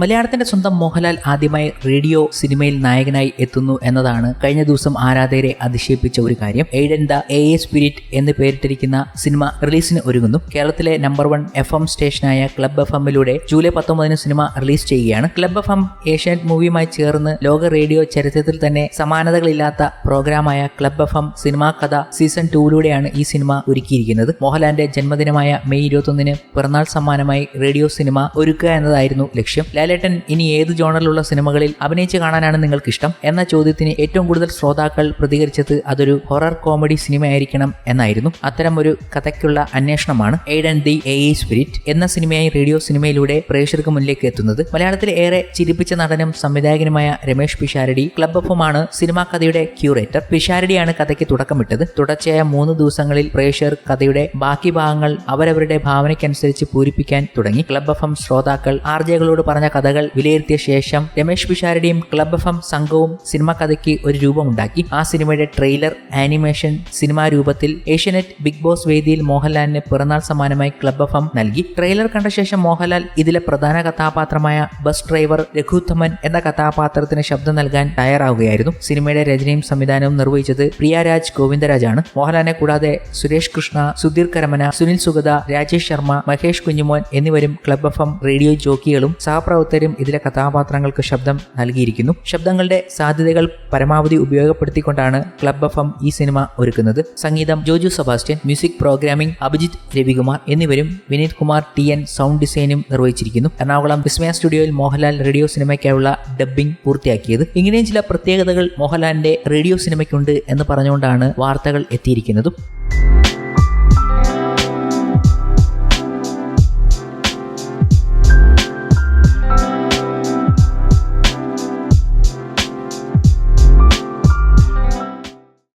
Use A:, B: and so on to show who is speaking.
A: മലയാളത്തിന്റെ സ്വന്തം മോഹൻലാൽ ആദ്യമായി റേഡിയോ സിനിമയിൽ നായകനായി എത്തുന്നു എന്നതാണ് കഴിഞ്ഞ ദിവസം ആരാധകരെ അതിശയിപ്പിച്ച ഒരു കാര്യം. Aiden the A A spirit എന്ന് പേരിട്ടിരിക്കുന്ന സിനിമ റിലീസിന് ഒരുങ്ങുന്നു. കേരളത്തിലെ നമ്പർ വൺ എഫ് എം സ്റ്റേഷനായ ക്ലബ് എഫ് എമ്മിലൂടെ ജൂലൈ പത്തൊമ്പതിന് സിനിമ റിലീസ് ചെയ്യുകയാണ്. ക്ലബ് എഫ് എം ഏഷ്യാനെറ്റ് മൂവിയുമായി ചേർന്ന് ലോക റേഡിയോ ചരിത്രത്തിൽ തന്നെ സമാനതകളില്ലാത്ത പ്രോഗ്രാമായ ക്ലബ് എഫ് എം സിനിമാ കഥ സീസൺ ടൂവിലൂടെയാണ് ഈ സിനിമ ഒരുക്കിയിരിക്കുന്നത്. മോഹൻലാലിന്റെ ജന്മദിനമായ മെയ് ഇരുപത്തൊന്നിന് പിറന്നാൾ സമ്മാനമായി റേഡിയോ സിനിമ ഒരുക്കുക എന്നതായിരുന്നു ലക്ഷ്യം. ലാലേട്ടൻ ഇനി ഏത് ജോണറിലുള്ള സിനിമകളിൽ അഭിനയിച്ച് കാണാനാണ് നിങ്ങൾക്ക് ഇഷ്ടം എന്ന ചോദ്യത്തിന് ഏറ്റവും കൂടുതൽ ശ്രോതാക്കൾ പ്രതികരിച്ചത് അതൊരു ഹൊറർ കോമഡി സിനിമയായിരിക്കണം എന്നായിരുന്നു. അത്തരം ഒരു കഥയ്ക്കുള്ള അന്വേഷണമാണ് aid and the A spirit എന്ന സിനിമയായി റേഡിയോ സിനിമയിലൂടെ പ്രേക്ഷകർക്ക് മുന്നിലേക്ക് എത്തുന്നത്. മലയാളത്തിലെ ഏറെ ചിരിപ്പിച്ച നടനും സംവിധായകനുമായ രമേഷ് പിഷാരടി ക്ലബ് ഒപ്പമാണ് സിനിമാ കഥയുടെ ക്യൂറേറ്റർ. പിഷാരടിയാണ് കഥയ്ക്ക് തുടക്കമിട്ടത്. തുടർച്ചയായ മൂന്ന് ദിവസങ്ങളിൽ പ്രേക്ഷകർ കഥയുടെ ബാക്കി ഭാഗങ്ങൾ അവരവരുടെ ഭാവനയ്ക്കനുസരിച്ച് പൂരിപ്പിക്കാൻ തുടങ്ങി. ക്ലബ് എഫ് എം ശ്രോതാക്കൾ ആർജകളോട് പറഞ്ഞ കഥകൾ വിലയിരുത്തിയ ശേഷം രമേഷ് പിഷാരുടെയും ക്ലബ് എഫ് എം സംഘവും സിനിമ കഥയ്ക്ക് ഒരു രൂപമുണ്ടാക്കി. ആ സിനിമയുടെ ട്രെയിലർ ആനിമേഷൻ സിനിമാ രൂപത്തിൽ ഏഷ്യനെറ്റ് ബിഗ് ബോസ് വേദിയിൽ മോഹൻലാലിന് പിറന്നാൾ സമ്മാനമായി ക്ലബ് എഫ് എം നൽകി. ട്രെയിലർ കണ്ട ശേഷം മോഹൻലാൽ ഇതിലെ പ്രധാന കഥാപാത്രമായ ബസ് ഡ്രൈവർ രഘുത്തമൻ എന്ന കഥാപാത്രത്തിന് ശബ്ദം നൽകാൻ തയ്യാറാവുകയായിരുന്നു. സിനിമയുടെ രചനയും സംവിധാനവും നിർവഹിച്ചത് പ്രിയരാജ് ഗോവിന്ദരാജാണ്. മോഹൻലാലിനെ കൂടാതെ സുരേഷ് കൃഷ്ണ സുധീർ കരമന സുനിൽ സുഗത രാജേഷ് ശർമ്മ മഹേഷ് കുഞ്ഞുമോൻ എന്നിവരും ക്ലബ് എഫ് എം റേഡിയോ ജോക്കികളും സഹപ്രവർത്തകരും ഇതിലെ കഥാപാത്രങ്ങൾക്ക് ശബ്ദം നൽകിയിരിക്കുന്നു. ശബ്ദങ്ങളുടെ സാധ്യതകൾ പരമാവധി ഉപയോഗപ്പെടുത്തിക്കൊണ്ടാണ് ക്ലബ് എഫ് എം ഈ സിനിമ ഒരുക്കുന്നത്. സംഗീതം Joju Sebastian music programming Abhijith Ravikumar എന്നിവരും Vineeth Kumar T N sound ഡിസൈനും നിർവഹിച്ചിരിക്കുന്നു. എറണാകുളം വിസ്മയ സ്റ്റുഡിയോയിൽ മോഹൻലാൽ റേഡിയോ സിനിമയ്ക്കായുള്ള ഡബ്ബിംഗ് പൂർത്തിയാക്കിയത്. ഇങ്ങനെയും ചില പ്രത്യേകതകൾ മോഹൻലാലിന്റെ റേഡിയോ സിനിമയ്ക്കുണ്ട് എന്ന് പറഞ്ഞുകൊണ്ടാണ് വാർത്തകൾ എത്തിയിരിക്കുന്നതും.